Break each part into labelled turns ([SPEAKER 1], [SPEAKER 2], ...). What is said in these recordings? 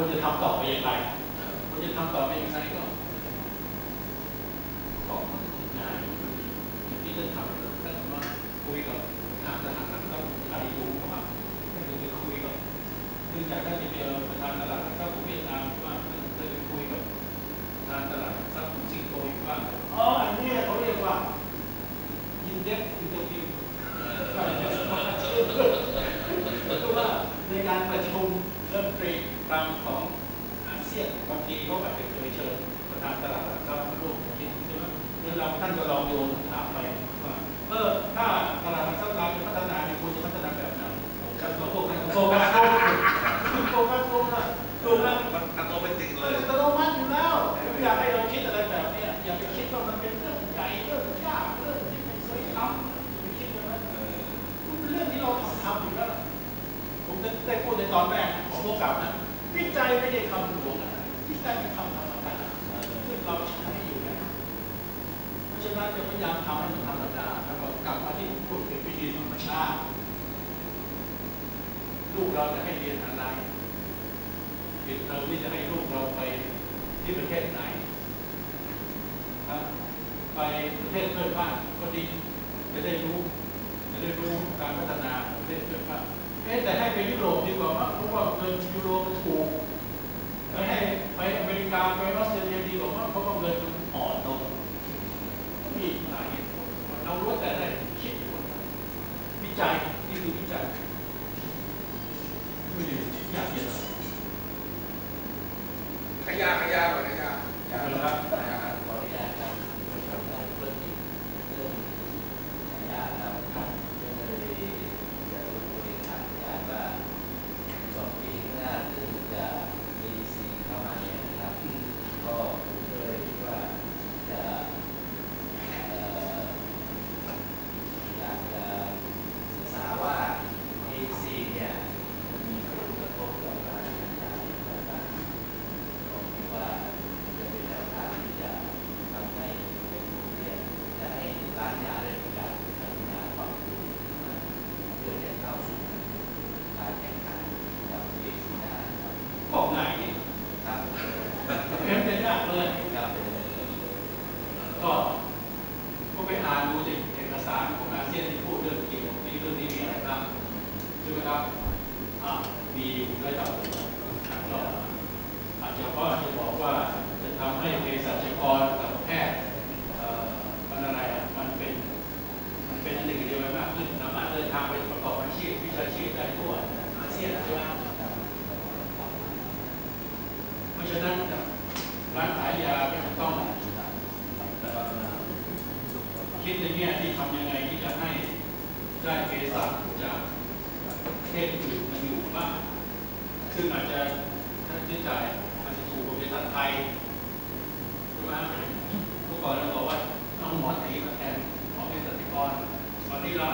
[SPEAKER 1] ควรจะทำต่อไปอย่างไรควรจะทำต่อไปอย่างไรก็ก็ง่ายอย่างที่ท่านทำท่านมาคุยกับทางทหารก็ใครดูว่าท่านจะไปคุยกับเนื่องจากท่านไปเจอประธานตลาดหลักทรัพย์ของเวียดนามว่าท่านเคยไปคุยกับประธานตลาดหลักทรัพย์ของสิงคโปร์ว่าอ๋ออันนี้เขาเรียกว่า in depth interview ก็ว่าในการประชุมเริ่มตรี ครั้งของอาเซียนบางทีเขาอาจจะเคยเชิญประธานตลาดหลักทรัพย์มาร่วมคิดใช่ไหมแล้วเราท่านก็ลองโยนถามไปว่าเออถ้าตลาดหลักทรัพย์เราจะพัฒนาเนี่ยควรจะพัฒนาแบบไหนครับโฟกัสโฟกัสโฟกัสโฟกัสถูกไหม
[SPEAKER 2] มันอัตโนมัติเลย
[SPEAKER 1] อัตโนมัติอยู่แล้วอยากให้เราคิดอะไรแบบนี้อย่าไปคิดว่ามันเป็นเรื่องใหญ่เรื่องยากเรื่องที่ไม่เคยทำไปคิดอย่างนั้น
[SPEAKER 2] เออ
[SPEAKER 1] มันเป็นเรื่องที่เราทำทำอยู่แล้วผมได้ได้พูดในตอนแรกของพวกกับนะ จัยไม่ใช่คำหลวงนะวิจัยเป็นคำธรรมดาซึ่งเราใช้อยู่แล้วเพราะฉะนั้นจะพยายามทำให้มันธรรมดาแล้วก็กลับมาที่พูดเป็นวิธีธรรมชาติลูกเราจะให้เรียนอะไรปิดเทอมนี่จะให้ลูกเราไปที่ประเทศไหนครับไปประเทศเพื่อนบ้านก็ดีจะได้รู้จะได้รู้การพัฒนาของประเทศเพื่อนบ้านเอ๊แต่ให้ไปยุโรปดีกว่าเพราะว่าเงินยูโรมันถูกไปให้ไปอเมริ กาไปออสเตรเลียดีกว่าเพราะเขาเงินมันอ่อนลงก็มีหลายเหตุผลเรารู้แต่ได้คิดวิจัยนี่คือวิจัยไม่ได้ยากเย็นหรอก
[SPEAKER 2] ขยาขยาหน่อยขยาขยา
[SPEAKER 1] นะครับ
[SPEAKER 3] ขออนุญาตครับทำด้านธุรกิจเรื่องสัญญาครับก็เลยจะรบกวนถามอาจารย์ว่าสองปีข้างหน้าถึงจะมีซีเข้ามาเนี่ยนะครับ ก็ผมก็เลยคิดว่าจะเอ่ออยากจะศึกษาว่า AC เนี่ยมันมีผลกระทบต่อการกระจายอย่างไรบ้าง ผมคิดว่าจะเป็นแนวทางที่จะทำให้เป็นกลุ่มเนี่ยจะให้ร้านยาได้มีการพัฒนาความรู้เพื่อจะเข้าสู่การแข่งขันกับเอซีได้ครับ
[SPEAKER 1] บอกง่ายนี่
[SPEAKER 3] ครับ
[SPEAKER 1] เห็นเป็นยากเลย
[SPEAKER 3] ครับ
[SPEAKER 1] ก็ก็ไปอ่านดูสิเอกสารของอาเซียนที่พูดเรื่องเกี่ยวกับเรื่องนี้มีอะไรบ้างใช่ไหมครับอ่ามีระดับก็อาจจะก็จะบอกว่าจะทำให้เภสัชกรกับแพทย์เอ่อมันอะไรอะมันเป็น มันเป็นอันหนึ่งเดียวกันมากขึ้นสามารถเดินทางไปประกอบอาชีพ วิชาชีพได้ทั่วอาเซียนใช่ไหมเพราะฉะนั้นร้านขายยาก็จะต้องคิดในแง่ที่ทำยังไงที่จะให้ได้เภสัชจากประเทศอื่นมาอยู่บ้างซึ่งอาจจะค่าใช้จ่ายอาจจะถูกกว่าเภสัชไทยใช่ไหมเมื่อก่อนเราบอกว่าเอาหมอตีมาแทนหมอเภสัชกรตอนนี้เรา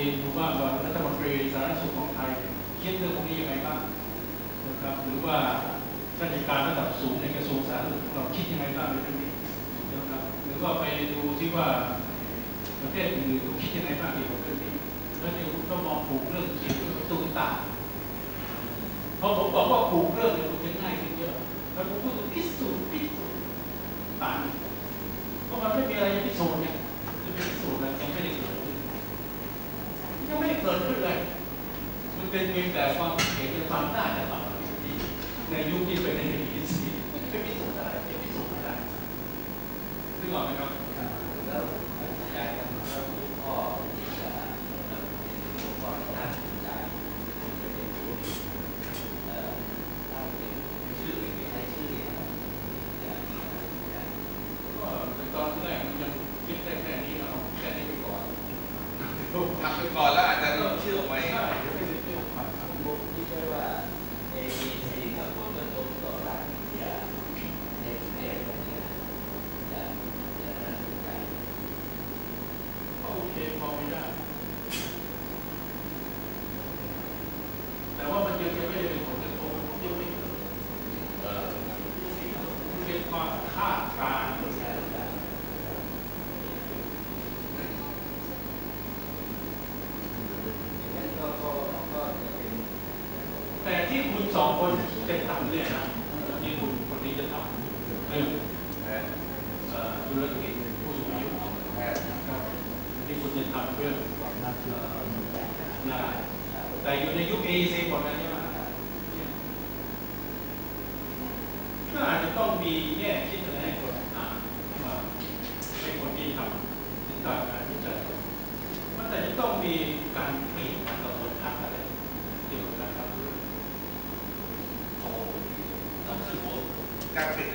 [SPEAKER 1] ยดูว่าว่ารัฐมนตรีสาธารณสุขของไทยคิดเรื่องพวกนี้ยังไงบ้างนะครับหรือว่าราชการระดับสูงในกระทรวงสาธารณสุขเราคิดยังไงบ้างในเรื่องนี้นะครับหรือว่าไปดูที่ว่าประเทศอื่นๆเขาคิดยังไงบ้างเกี่ยวกับเรื่องนี้แล้วเดี๋ยก็มองผูกเรื่องเกี่ยวกับตุ๊กตาพอผมบอกว่าผูกเรื่องเนี่ยมันจะง่ายขึ้นเยอะแล้วผมพูดถึงพิสูจน์พิสูจน์ต่างเพราะมันไม่มีอะไร นึกอาดการแต่ที่คุณสอ
[SPEAKER 3] งคนเป็นต่ำ
[SPEAKER 1] เนี่ยนะ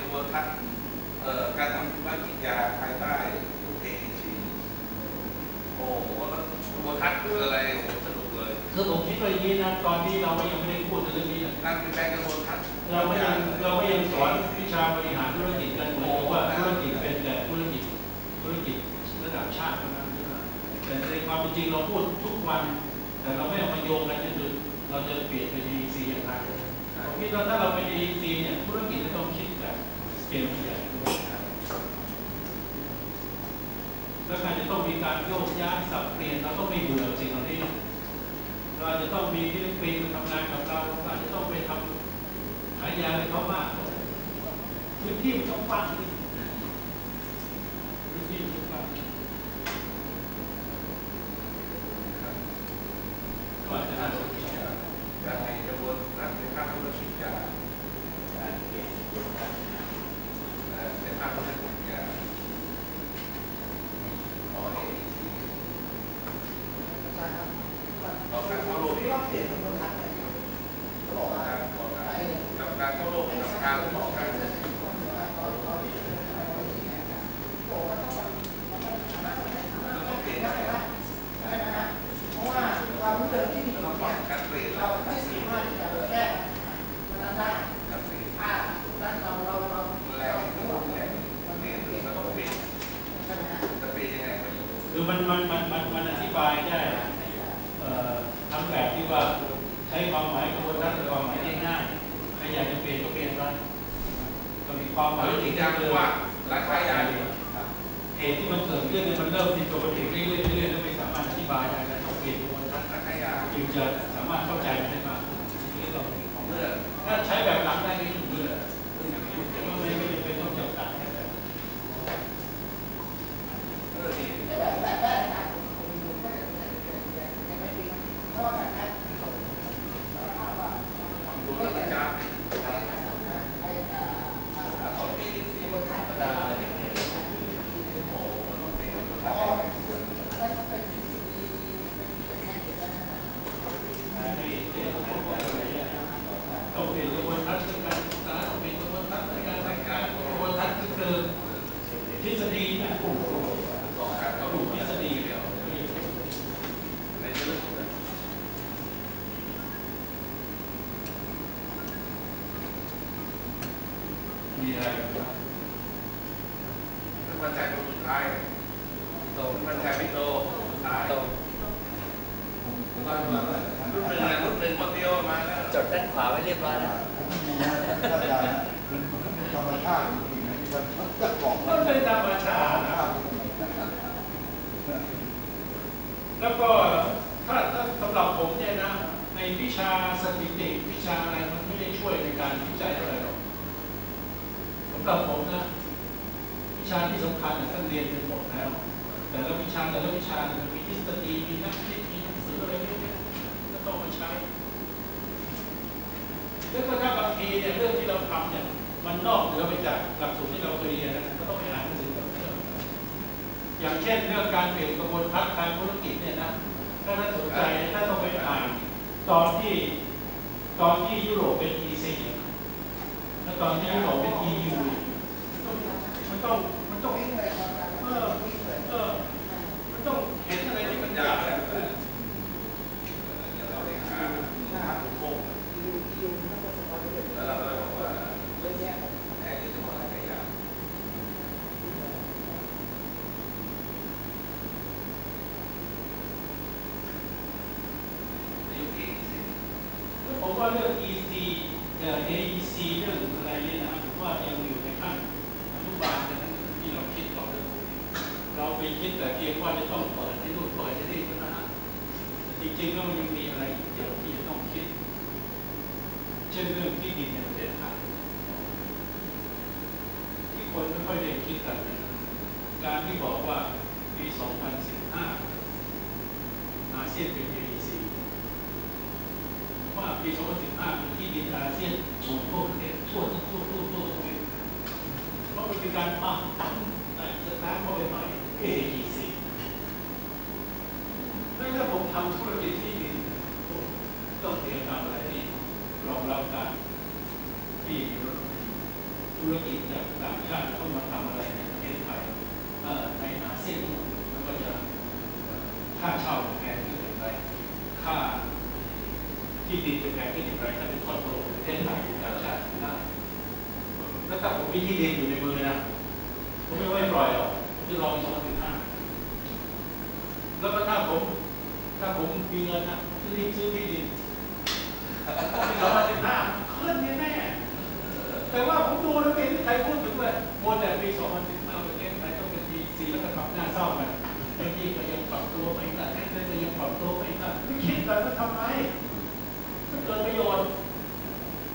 [SPEAKER 1] รเปลี่ยนกระบวนทั
[SPEAKER 2] ศน์เออการทำธุรกิจยาภายใต้ทุกเอชีโอ้โหแล้วกระบวนทัศน์คืออะไรสนุกเลย
[SPEAKER 1] คือผมคิดว่าอย่างนี้นะตอนที่เรายังไม่ได้พูดในเรื่องนี้นะ
[SPEAKER 2] การเปลี่ยนแปลงกระบวนทัศน์
[SPEAKER 1] เราก็ยังเราก็ยังสอนวิชาบริหารธุรกิจกันเหมือนว่าธุรกิจเป็นแต่ธุรกิจธุรกิจระดับชาติเท่านั้นใช่ไหมแต่ในความเป็นจริงเราพูดทุกวัน แต่เราไม่เอามาโยงกันจนถึงเราจะเปลี่ยนเป็น EC อย่างไรผมคิดว่าถ้าเราเป็น EC เนี่ยธุรกิจจะต้องคิดแบบ เปลใหญ่ด้วยแล้วการจะต้องมีการโยกย้ายสับเปลี่ยนเราต้องไม่เบื่อสิ่งเหล่านี้ เราจะต้องมีฟิลิปปินส์มาทำงานกับเราเราจะต้องไปทำหายยาให้เขามากพื้นที่มันต้องกว้างขึ้นก็อาจจะน่าสนใจ
[SPEAKER 2] การเปลี่ยนกระบวนทัศน์ในภาคธุรกิจยา
[SPEAKER 3] การเปลี่ยนตัวท่าน
[SPEAKER 2] เอ่อในภาคธุรกิจยาต่อเอชีต่อการเข้าโลกเอง
[SPEAKER 4] เปลี่ยนคนทักเนี่ยเขาบอกว่า
[SPEAKER 2] การต่อการกับการเข้าโลกกับการต่อการ ต้องเปลี่ยนได้
[SPEAKER 4] เพราะว่าความรู้เดิมที่มีอยู่เนี่ย
[SPEAKER 2] การเปลี่ยน
[SPEAKER 4] เราไม่สามารถที่จะแก้มันนั้นได้
[SPEAKER 2] การเปลี่ยน
[SPEAKER 4] ถ้านั้นเราเราเรา
[SPEAKER 2] แล้วที่ต้องเปลี่ยนเปลี่ยนมันต้องเปลี่ยน
[SPEAKER 4] ใช่ไหมฮะ
[SPEAKER 2] จะเปลี่ยนยังไงก็อยู่
[SPEAKER 1] คือ มันมันมันมันอธิบายได้ทำแบบที่ว่าใช้ความหมายกระบวนการความหมายง่ายๆใครอยากจะเปลี่ยนก็เปลี่ยนไปก็มีความหมาย
[SPEAKER 2] ธุรกิ
[SPEAKER 1] ที่
[SPEAKER 2] จยาคือว่าร้านขายยาดีกว่า
[SPEAKER 1] เหตุที่มันเกิดขึ้นเนี่ยมันเริ่มผิดปกติเรื่อยๆเรื่อยๆแล้วไม่สามารถอธิบายได้แล้วต้องเปลี่ยนกระบวนการ
[SPEAKER 2] ร้านขายยา
[SPEAKER 1] จึงจะสามารถเข้าใจมันได้มากขึ้นนี่ก็เป็นของ
[SPEAKER 2] เมื่อ
[SPEAKER 1] ถ้าใช้แบบหลังได้ก็ยิ่งดีเลยแต่ว่าไม่ไม่จำเป็นต้องจำกัดแค่แบบ
[SPEAKER 2] เมื่อดี
[SPEAKER 4] แต่แบบแบบแรกนะผมผมผมก็ยังยังไม่ดีเพราะว่าแบบนั้นสารภาพว่า
[SPEAKER 2] ดูแล้วนะจ๊ะ
[SPEAKER 4] ไอ้อ่าอ่า
[SPEAKER 2] เอาที่ที่
[SPEAKER 4] คนทัก
[SPEAKER 3] ก็
[SPEAKER 4] ก็
[SPEAKER 3] ได้
[SPEAKER 4] ได้
[SPEAKER 3] เลยเนี่ยโอ้โหมันต้องเปลี่ยนตัว
[SPEAKER 4] เพ
[SPEAKER 3] ท่า
[SPEAKER 4] ราะ
[SPEAKER 3] น
[SPEAKER 4] ว่าแล้วก็เป็นเป็นแค่เดียวกันนะ
[SPEAKER 1] ให้เรียนรู้อะไรเนี่ยต้องเปลี่ยนกระบวนการในการศึกษาต้องเปลี่ยนกระบวนการในการทำงานกระบวนการคือคือทฤษฎีเนี่ยกลุ่ม
[SPEAKER 2] ต่อการ
[SPEAKER 1] ก
[SPEAKER 2] เข้า
[SPEAKER 1] ลุ่
[SPEAKER 2] ดู
[SPEAKER 1] มทฤษฎีเดียว
[SPEAKER 2] ในเรื่อง
[SPEAKER 1] มีอะไรบ้าง
[SPEAKER 2] ถ้ามันใจคนสุดท้ายโตมันใจไม่โตสุดท้ายรุ่นหนึ่งนะรุ่นหนึ่งคนเดียวมาแล้ว
[SPEAKER 3] จดด้าน ขวาไว้เรียบร้อยแล้ว
[SPEAKER 5] มีนะถ้าจะมันก็เป็นธรรมชาติจริงๆนะที่มันเจ้าของ
[SPEAKER 1] มั
[SPEAKER 5] น
[SPEAKER 1] เป็นธรรมชาติแล้วก็ถ้าถ้าสำหรับผมเนี่ยนะในวิชาสถิติวิชาอะไรมันไม่ได้ช่วยในการวิจัยอะไรหรอกสำหรับผมนะวิชาที่สำคัญเนี่ยท่านเรียนไปหมดแล้ว แต่ละวิชาแต่ละวิชามันมีทฤษฎีมีนักคิดมีหนังสืออะไรเยอะแยะก็ต้องมาใช้ แล้วก็ถ้าบางทีเนี่ยเรื่องที่เราทำเนี่ยมันนอกเหนือไปจากหลักสูตรที่เราเคยเรียนนะก็ต้องไปอ่านหนังสือเพิ่มเติมอย่างเช่นเรื่องการเปลี่ยนกระบวนการทางธุรกิจเนี่ยนะถ้าท่านสนใจท่านต้องไปอ่านตอนที่ตอนที่ยุโรปเป็น EC แล้วตอนที่ยุโรปเป็น EU มันต้องมันต้อง
[SPEAKER 4] วิ่งไปตอนการวิ่งไป
[SPEAKER 1] เออมันต้องเห็นอะไรที่มันยากเลย
[SPEAKER 2] เดี๋ยวเราไปหาหาลูกโป่ง
[SPEAKER 4] ยูยูน่าจะสปอยล์เลย
[SPEAKER 2] แล้วเราก็เลยบอกว่า
[SPEAKER 4] เยอะแยะ
[SPEAKER 2] แทนที่จะบอกอะไรอย่างในยุคที่สิบ
[SPEAKER 1] ผมว่า เรื่อง EC เอ่อ AEC เรื่องอะไรเนี่ยนะผมว่ายังอยู่ในขั้นอนุบาลนะที่เราคิดต่อเรื่องพวกนี้เราไปคิดแต่เพียงว่าจะต้องเปิดให้นู่นเปิดให้นี่เท่านั้นนะจริงๆแล้วมันยังมีอะไรอีกเยอะที่จะต้องคิด เช่นเรื่องที่ดินในประเทศไทยที่คนไม่ค่อยได้คิดกันการที่บอกว่าปี 2015อาเซียนเป็น AEC ว่าปี2015มีที่ดินอาเซียนสูงทั่วประเทศทั่วทั่วทั่วทั่วทั่วประเทศเพราะมันเป็นการปั้มปั้มแต่สตาร์ทเข้าไปใหม่ AEC แล้วถ้าผมทำธุรกิจที่ดินผมต้องเตรียมทำอะไรที่รองรับการที่ธุรกิจจากต่างชาติเข้ามาทำอะไรในประเทศไทยเอ่อในอาเซียนทั้งหมดแล้วก็จะค่าเช่าแพงขึ้นอย่างไรค่า ที่ดินจะแพงขึ้นอย่างไรถ้าเป็นคอนโดประเทศไทยเป็นต่างชาติได้แล้วถ้าผมมีที่ดินอยู่ในมือนะผมไม่ไว้ปล่อยหรอกผมจะรอไปสองพันสิบห้าแล้วก็ถ้าผมถ้าผมมีเงินนะจะรีบซื้อที่ดินเป็นร้อยสิบห้าขึ้นแน่แต่ว่าผมดูแล้วเป็นใครพูดถึงเลยโมเดลปี2015ประเทศไทยต้องเป็นปีสี่แล้วก็ทำหน้าเศร้ากันบางทีก็ยังปรับตัวไม่ได้แค่ก็ยังปรับตัวไม่ได้ไม่คิดเลยว่าทำไม เกิดประโยชน์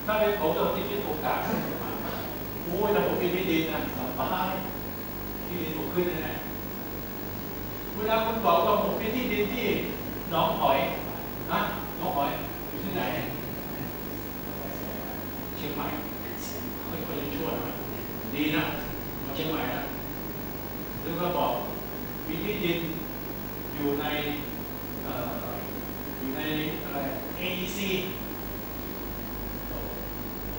[SPEAKER 1] ถ้าเป็นของเราที่คิดโอกาสโอ้ยถ้าผมมีที่ดินนะสบายที่ดินถูกขึ้นแน่เวลาคุณบอกว่าผมเป็นที่ดินที่หนองหอยนะหนองหอยอยู่ที่ไหน เชียงใหม่ค่อยๆยังชั่วหน่อยดีนะมาเชียงใหม่นะหรือก็บอกมีที่ดินอยู่ในเอ่ออยู่ในอะไร AEC โอ้โห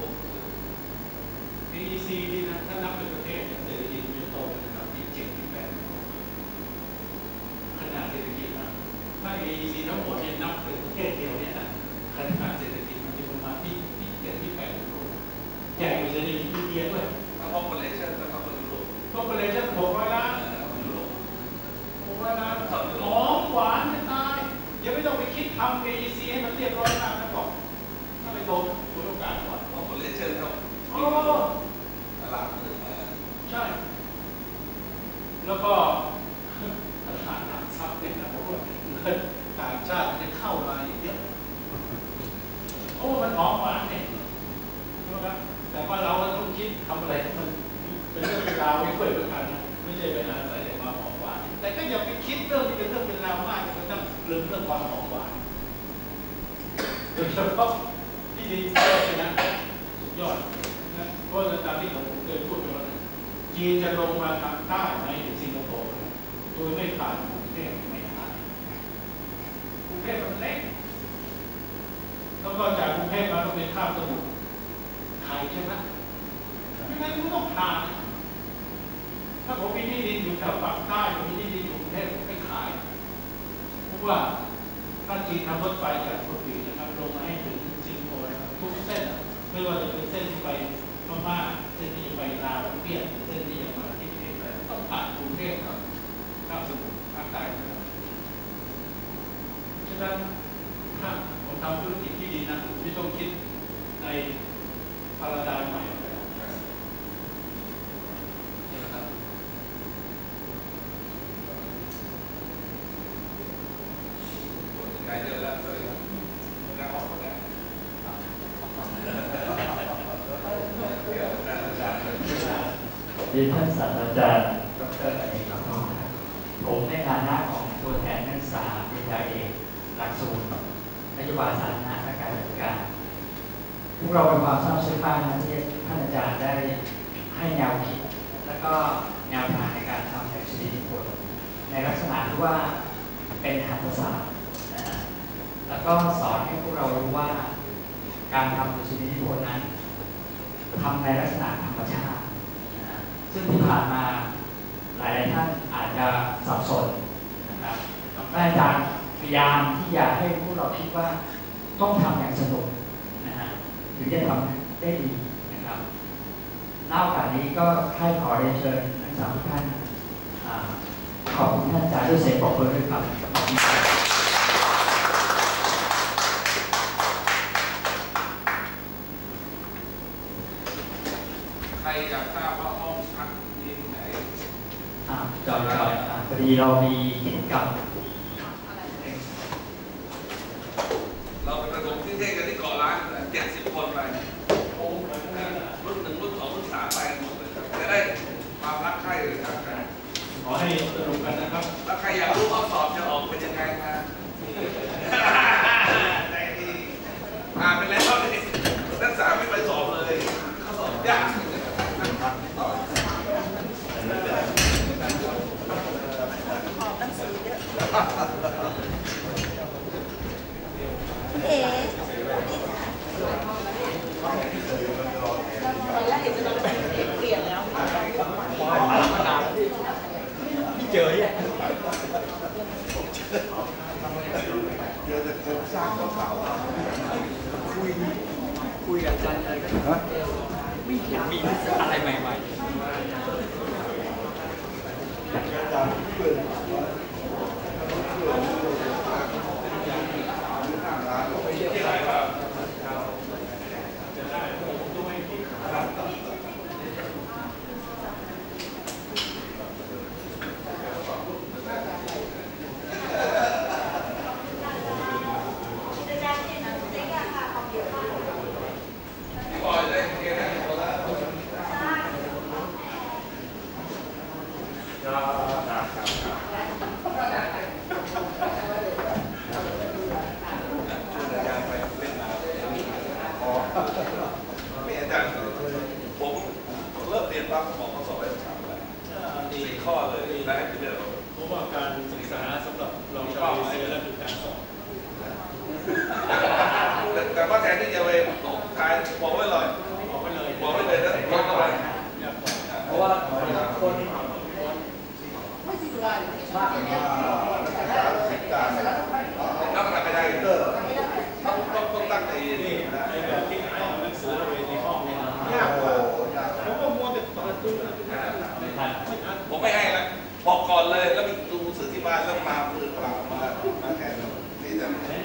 [SPEAKER 1] AEC นี่นะถ้านับเป็นประเทศเนี่ยเศรษฐกิจมันจะโตเป็นระดับที่เจ็ดที่แปด ขนาดเศรษฐกิจนะถ้า AEC ทั้งหมดเนี่ยนับเป็นประเทศเดียวเนี่ยนะขนาดเศรษฐกิจมันจะประมาณที่ที่เจ็ดที่แปดของโลกใหญ่กว่าเศรษฐกิจอินเดียด้วย
[SPEAKER 2] ถ้า population ก็ต้องเป็นยุโรป
[SPEAKER 1] ก็เปอร์เซ็นต์หกร้อยล้าน
[SPEAKER 2] เออยุโรป
[SPEAKER 1] หกร้อยล้านหอมหวานจะตายยังไม่ต้องไปคิด ทำ AEC ให้มันเรียบร้อยมากนะก่อนถ้าไปโตคุณโอกาสก่อน
[SPEAKER 2] population เท่า
[SPEAKER 1] โอ้
[SPEAKER 2] ตลาดเลยเออ
[SPEAKER 1] ใช่ แล้วก็ตลาดหลักทรัพย์เนี่ยนะผมว่าเงินต่างชาติมันจะเข้ามาอีกเยอะโอ้มันหอมหวานเนี่ยใช่ไหมครับแต่ว่าเราก็ต้องคิดทำอะไรให้มันเป็นเรื่องเป็นราวไม่ค่อยเป็นกันนะไม่ใช่เป็นอาศัยแต่ความหอมหวานแต่ก็อย่าไปคิดเรื่องที่เป็นเรื่องเป็นราวมากจนกระทั่งลืมเรื่องความหอมหวาน โดยเฉพาะที่ดินเยอะเลยนะสุดยอดนะเพราะตามที่ผมเคยพูดไปแล้วนะจีนจะลงมาทางใต้ไหมถึงสิงคโปร์โดยไม่ผ่านกรุงเทพไม่ได้กรุงเทพมันเล็กแล้วก็จากกรุงเทพมาต้องเป็นข้ามสมุทรไทยใช่ไหมไม่งั้นคุณต้องผ่านถ้าผมมีที่ดินอยู่แถวปากใต้ผมมีที่ดินอยู่กรุงเทพผมไม่ขายเพราะว่าถ้าจีนทำรถไฟจากกรุงรับลงมาให้ถึงสิงคโปร์นะครับทุกเส้นอะ ไม่ว่าจะเป็นเส้นที่ไปพม่าเส้นที่จะไปลาวเวียดเส้นที่จะมาที่ประเทศไทยต้องผ่านกรุงเทพครับข้ามสมุทรภาคใต้ครับฉะนั้นถ้าผมทำธุรกิจที่ดีนะผมไม่ต้องคิดในพาราดายใหม่ไหรอกนี่นะครับ
[SPEAKER 2] คนไกลเยอะแล้วสวัสดีครับหน้าออกมาแล้วเดี๋ยวหน้าอาจารย์
[SPEAKER 6] เรียนท่านศาสตราจารย์ดรอเนกครับผมในฐานะของตัวแทนนักศึกษาปริญญาเอกหลักสูตรนโยบายสาธารณะและการจัดการพวกเราเป็นความทราบซึ้งมากนะที่ท่านอาจารย์ได้ให้แนวคิด และก็แนวทางในการทำแบบชีวิตผลในลักษณะที่ว่าเป็นหัตถศาสตร์แล้วก็สอนให้พวกเรารู้ว่า การทำดุษฎีนิพนธ์นั้นทำในลักษณะธรรมชาติ ซึ่งที่ผ่านมาหลายท่านอาจจะสับสนนะครับอาจารย์พยายามที่อยากให้พวกเราคิดว่าต้องทำอย่างสนุกนะฮะถึงจะทำได้ดีนะครับหน้าโอกาสนี้ก็ใครขอเรียนเชิญนักศึกษาทุกท่านขอบคุณท่านอาจารย์ด้วยเสียงปรบมือด้วยครับขอบคุณครับ
[SPEAKER 2] ใครอยากทราบว่าห้องพักที่ไหน
[SPEAKER 6] อ่าจอยจอยอ่าพอ ดีเรามีกิจกรรม
[SPEAKER 2] 个人。
[SPEAKER 1] ข้อ
[SPEAKER 2] เลยที่ได้คือเรื่อ
[SPEAKER 1] พราะว่าการศึกษาสำหรับเราชาวเอเชียและดูการสอน
[SPEAKER 2] แต่ว่าแทนที่จะไปตกท้ายบอกไว้เลย
[SPEAKER 1] อ
[SPEAKER 2] นเล
[SPEAKER 4] ย
[SPEAKER 2] แล้
[SPEAKER 1] วมีดู
[SPEAKER 2] สื่อที่บ้านแล้วมามือเปล่ามามาแค่
[SPEAKER 4] นี่
[SPEAKER 7] จะ
[SPEAKER 4] ไม่
[SPEAKER 8] ได้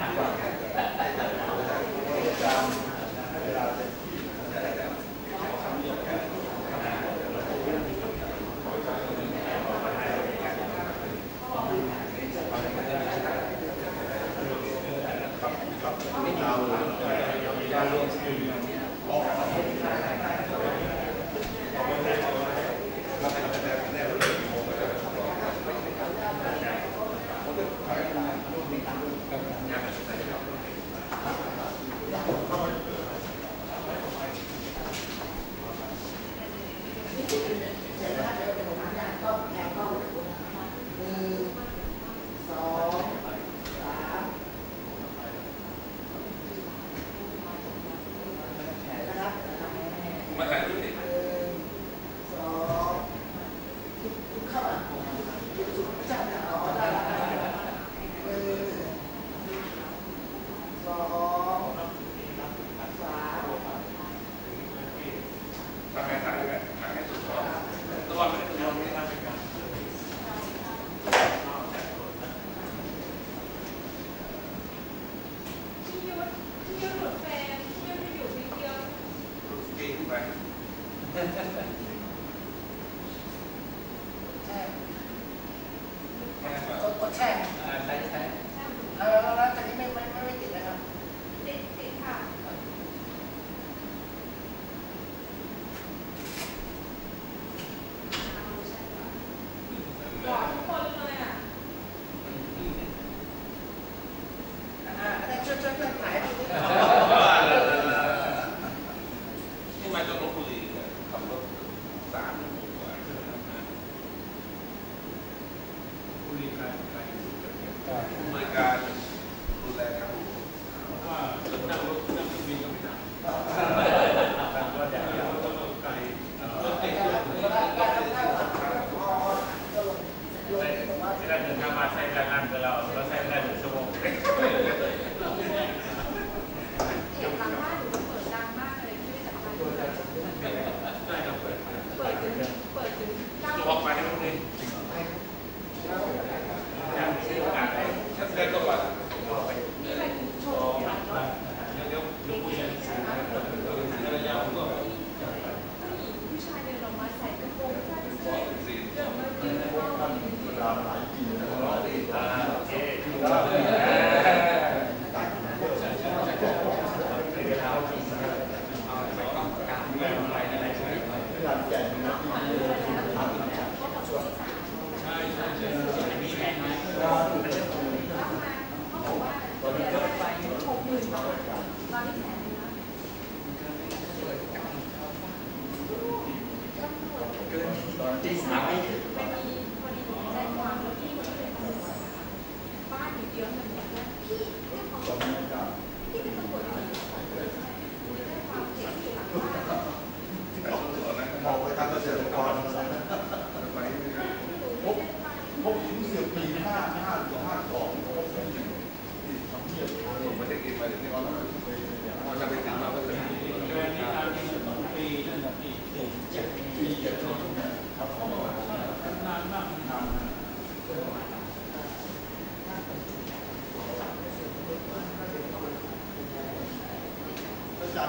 [SPEAKER 8] อา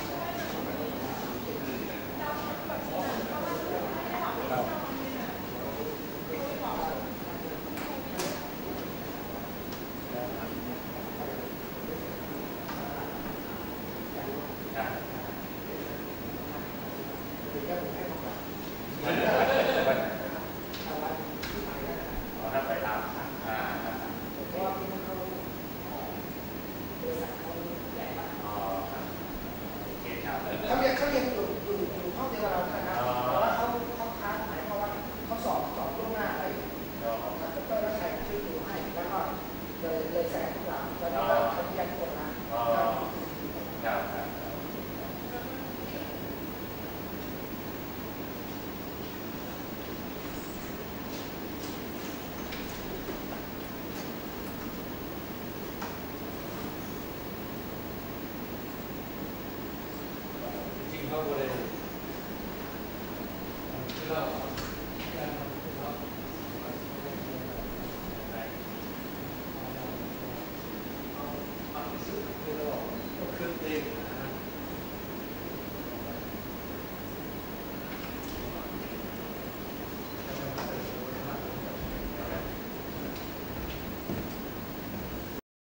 [SPEAKER 4] จ